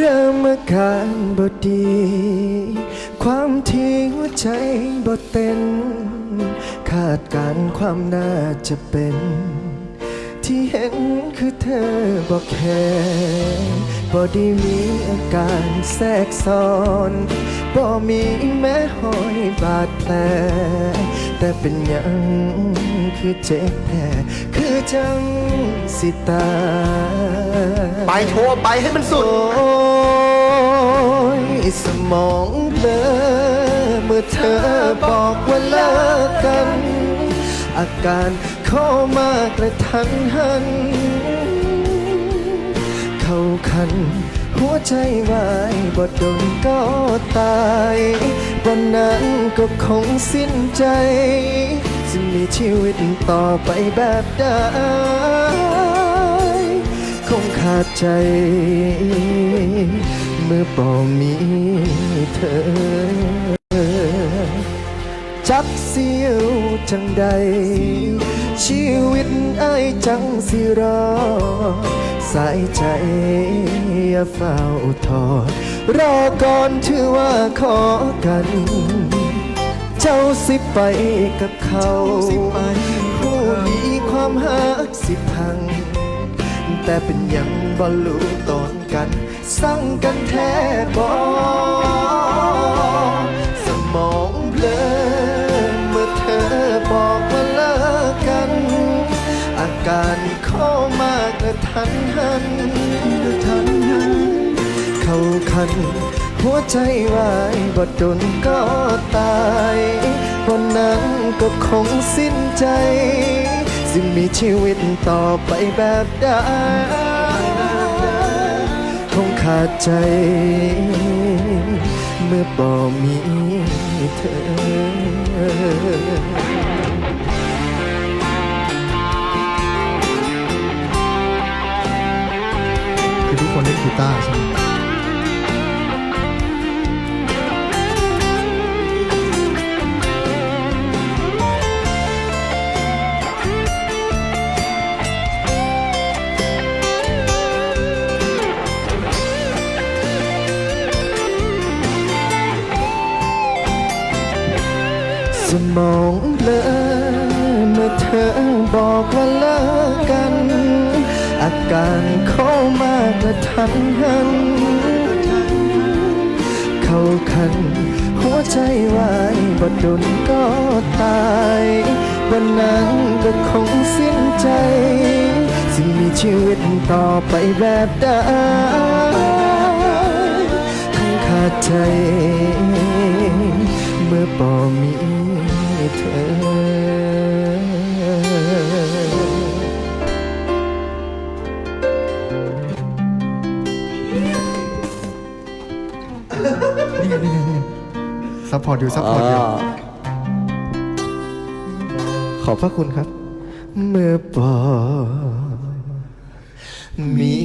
เริ่มอาการบดี ความที่หัวใจบ่เต้น คาดการณ์ความน่าจะเป็น ที่เห็นคือเธอบอกแค่บ่ได้มีอาการแทรกซ้อนบ่มีแม้หอยบาดแผล แต่เป็นยังคือเจ็บแผลคือจังสิตาไปโชว์ไปให้มันสุด โอ้ยสมองเบลอเมื่อเธอบอกว่าเลิกกัน อาการเข้ามากระทันหัน เข้าคัน หัวใจวายบดดนก็ตายวันนั้นก็คงสิ้นใจจะมีชีวิตต่อไปแบบใดคงขาดใจ เมื่อบ่มีเธอ จักเสียวจังใด ชีวิตไอ้จังสิรอ สายใจอย่าเฝ้าทอดรอก่อนถือว่าขอกัน เจ้าสิไปกับเขาผู้มีความหักสิพัง แต่เป็นยังบ่รู้ตอนกัน สั่งกันแท้บอสมองเบลอเมื่อเธอบอกว่าเลิกกัน อาการเข้ามา ทันหันทันหัน เข้าคัน หัวใจวายบดดนก็ตายวันนั้นก็คงสิ้นใจ สิมีชีวิตต่อไปแบบใดคงขาดใจ เมื่อบ่มีเธอ ทุกคนเล่นกีตาร์ใช่ไหมสมองเบลอเมื่อเธอบอกว่าเลิกกัน อาการเข้ามา กระทันหัน เข้าคัน หัวใจวายบดดนก็ตายวันนั้นก็คงสิ้นใจ สิมีชีวิตต่อไปแบบใดคงขาดใจ เมื่อบ่มีเธอ ซัพพอร์ตอยู่ซัพพอร์ตอยู่ขอบพระคุณครับ เมื่อบ่มี